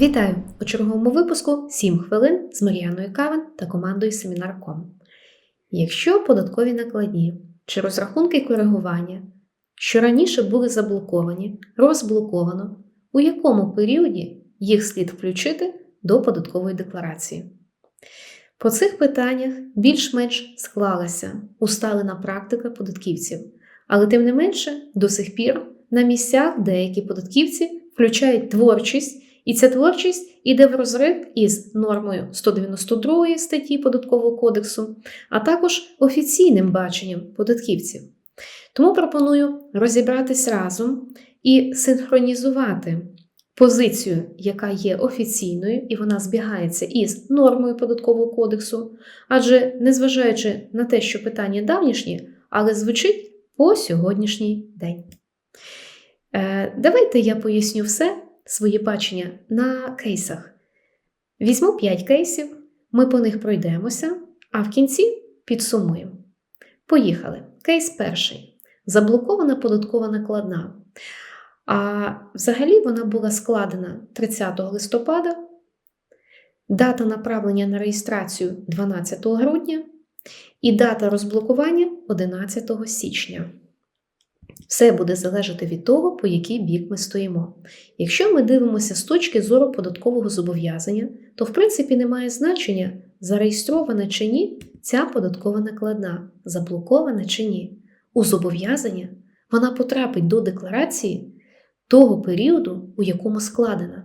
Вітаю у черговому випуску 7 хвилин з Мар'яною Кавен та командою Семінар.ком. Якщо податкові накладні чи розрахунки коригування, що раніше були заблоковані, розблоковано, у якому періоді їх слід включити до податкової декларації? По цих питаннях більш-менш склалася усталена практика податківців, але тим не менше до сих пір на місцях деякі податківці включають творчість. І ця творчість іде в розрив із нормою 192 статті Податкового кодексу, а також офіційним баченням податківців. Тому пропоную розібратись разом і синхронізувати позицію, яка є офіційною, і вона збігається із нормою Податкового кодексу, адже незважаючи на те, що питання давнішнє, але звучить по сьогоднішній день. Е, Давайте я поясню все своє бачення на кейсах. Візьму 5 кейсів, ми по них пройдемося, а в кінці підсумуємо. Поїхали. Кейс перший. Заблокована податкова накладна. А взагалі вона була складена 30 листопада, дата направлення на реєстрацію 12 грудня і дата розблокування 11 січня. Все буде залежати від того, по який бік ми стоїмо. Якщо ми дивимося з точки зору податкового зобов'язання, то в принципі немає значення, зареєстрована чи ні ця податкова накладна, заблокована чи ні. У зобов'язання вона потрапить до декларації того періоду, у якому складена.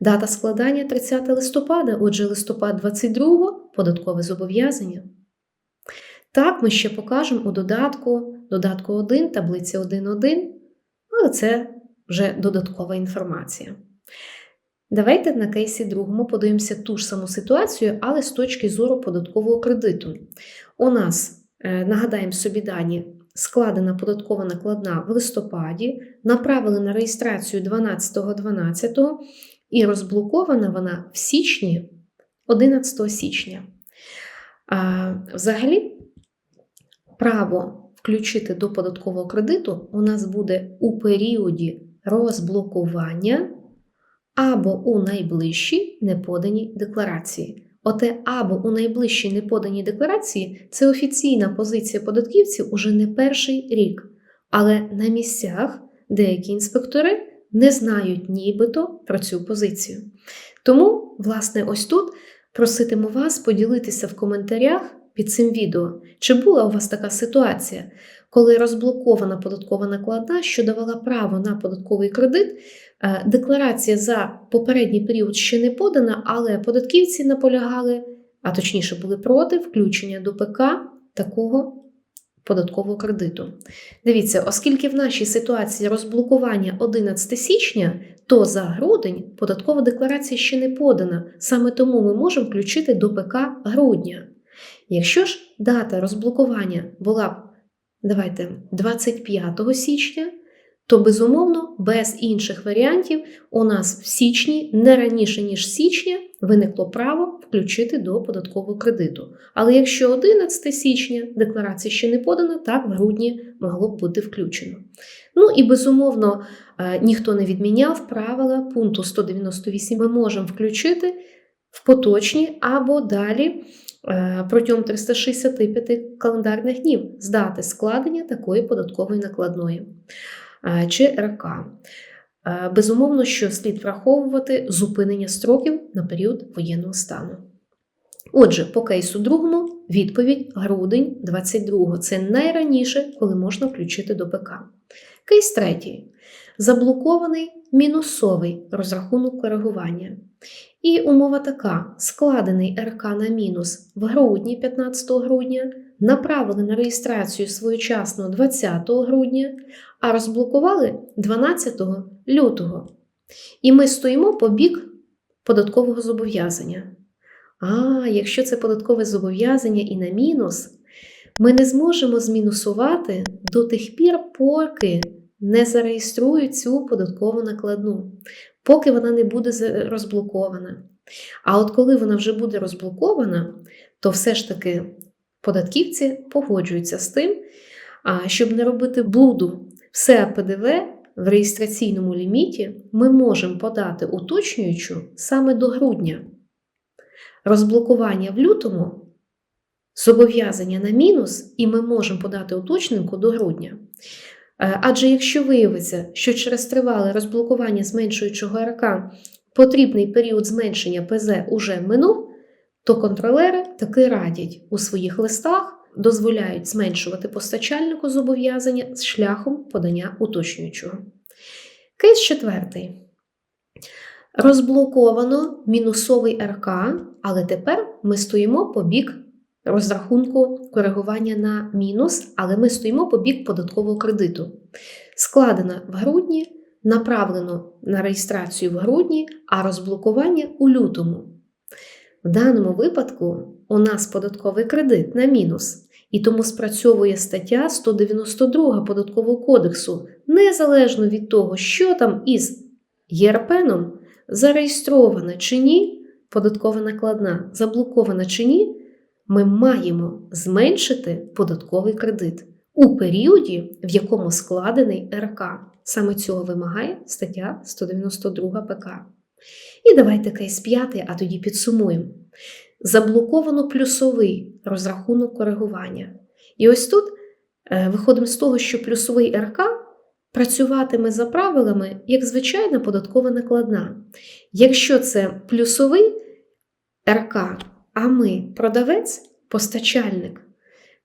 Дата складання 30 листопада, отже, листопад 22 податкове зобов'язання. Так, ми ще покажемо у додатку, додатку 1, таблиця 1.1, але це вже додаткова інформація. Давайте на кейсі другому подивимося ту ж саму ситуацію, але з точки зору податкового кредиту. У нас, е, нагадаємо собі дані, складена податкова накладна в листопаді, направили на реєстрацію 12.12 і розблокована вона в січні 11 січня. Взагалі, право включити до податкового кредиту у нас буде у періоді розблокування або у найближчій неподаній декларації. Оте або у найближчій неподаній декларації це офіційна позиція податківців уже не перший рік. Але на місцях деякі інспектори не знають нібито про цю позицію. Тому, власне, ось тут проситиму вас поділитися в коментарях під цим відео, чи була у вас така ситуація, коли розблокована податкова накладна, що давала право на податковий кредит, е, декларація за попередній період ще не подана, але податківці наполягали, а точніше були проти включення до ПК такого податкового кредиту. Дивіться, оскільки в нашій ситуації розблокування 11 січня, то за грудень податкова декларація ще не подана, саме тому ми можемо включити до ПК грудня. Якщо ж дата розблокування була б, давайте, 25 січня, то безумовно без інших варіантів у нас в січні, не раніше ніж січня, виникло право включити до податкового кредиту. Але якщо 11 січня декларація ще не подана, так в грудні могло б бути включено. Ну і безумовно ніхто не відміняв правила пункту 198. Ми можемо включити в поточні або далі. Протягом 365 календарних днів з дати складення такої податкової накладної чи РК. Безумовно, що слід враховувати зупинення строків на період воєнного стану. Отже, по кейсу другому відповідь грудень 22 це найраніше, коли можна включити до ПК. Кейс третій. Заблокований мінусовий розрахунок коригування. І умова така: складений РК на мінус в грудні 15 грудня, направили на реєстрацію своєчасно 20 грудня, а розблокували 12 лютого. І ми стоїмо по бік податкового зобов'язання. А якщо це податкове зобов'язання і на мінус, ми не зможемо змінусувати до тих пір, поки не зареєструють цю податкову накладну, поки вона не буде розблокована. А от коли вона вже буде розблокована, то все ж таки податківці погоджуються з тим, щоб не робити блуду все ПДВ в реєстраційному ліміті ми можемо подати уточнюючу саме до грудня. Розблокування в лютому зобов'язання на мінус, і ми можемо подати уточненку до грудня. Е, Адже якщо виявиться, що через тривале розблокування зменшуючого РК потрібний період зменшення ПЗ уже минув, то контролери таки радять у своїх листах, дозволяють зменшувати постачальнику зобов'язання з шляхом подання уточнюючого. Кейс четвертий. Розблоковано мінусовий РК, але тепер ми стоїмо по бік розрахунку коригування на мінус, але ми стоїмо по бік податкового кредиту. Складено в грудні, направлено на реєстрацію в грудні, а розблокування у лютому. В даному випадку у нас податковий кредит на мінус, і тому спрацьовує стаття 192 податкового кодексу, незалежно від того, що там із ЄРПеном зареєстрована чи ні, податкова накладна заблокована чи ні, ми маємо зменшити податковий кредит у періоді, в якому складений РК. Саме цього вимагає стаття 192 ПК. І давайте кейс п'ятий, а тоді підсумуємо. Заблоковано плюсовий розрахунок коригування. І ось тут е, виходимо з того, що плюсовий РК працюватиме за правилами як звичайна податкова накладна. Якщо це плюсовий РК, а ми продавець, постачальник,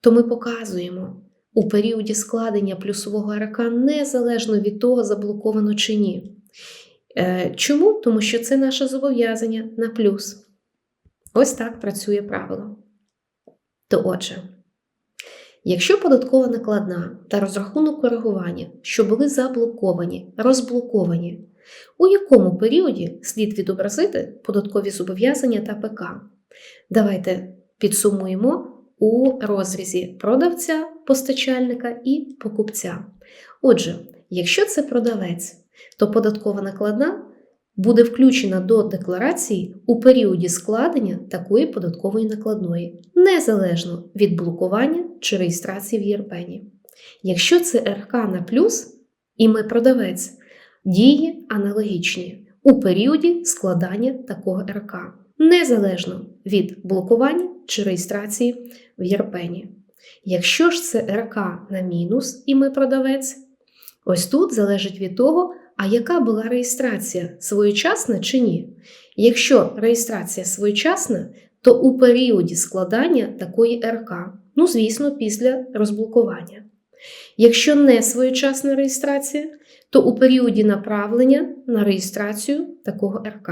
то ми показуємо у періоді складення плюсового РК незалежно від того, заблоковано чи ні. Е, Чому? Тому що це наше зобов'язання на плюс. Ось так працює правило. То отже, якщо податкова накладна та розрахунок коригування, що були заблоковані, розблоковані, у якому періоді слід відобразити податкові зобов'язання та ПК? Давайте підсумуємо у розрізі продавця, постачальника і покупця. Отже, якщо це продавець, то податкова накладна буде включена до декларації у періоді складення такої податкової накладної, незалежно від блокування чи реєстрації в ЄРПені. Якщо це РК на плюс, і ми продавець, дії аналогічні у періоді складання такого РК, незалежно від блокування чи реєстрації в ЄРПені. Якщо ж це РК на мінус, і ми продавець, ось тут залежить від того, а яка була реєстрація своєчасна чи ні? Якщо реєстрація своєчасна, то у періоді складання такої РК, ну, звісно, після розблокування. Якщо не своєчасна реєстрація, то у періоді направлення на реєстрацію такого РК.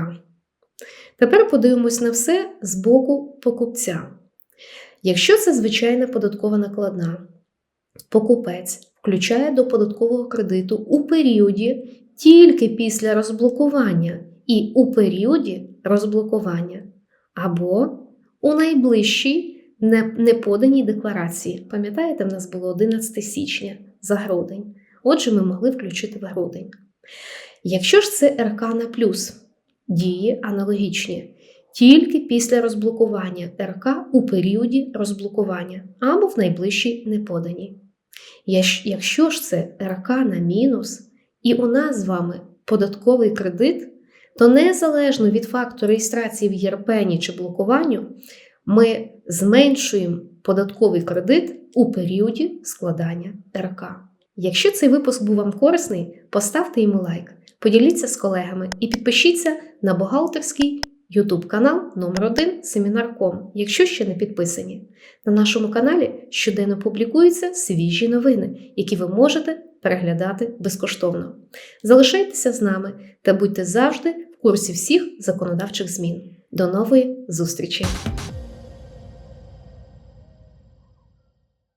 Тепер подивимось на все з боку покупця. Якщо це звичайна податкова накладна, покупець включає до податкового кредиту у періоді тільки після розблокування і у періоді розблокування, або у найближчій неподаній декларації. Пам'ятаєте, в нас було 11 січня за грудень. Отже, ми могли включити в грудень. Якщо ж це РК на плюс, дії аналогічні. Тільки після розблокування РК у періоді розблокування або в найближчій неподаній. Якщо ж це РК на мінус, і у нас з вами податковий кредит, то незалежно від факту реєстрації в ЄРПені чи блокуванню, ми зменшуємо податковий кредит у періоді складання РК. Якщо цей випуск був вам корисний, поставте йому лайк, поділіться з колегами і підпишіться на бухгалтерський YouTube канал номер 1 Семінар.ком, якщо ще не підписані. На нашому каналі щоденно публікуються свіжі новини, які ви можете переглядати безкоштовно. Залишайтеся з нами та будьте завжди в курсі всіх законодавчих змін. До нової зустрічі!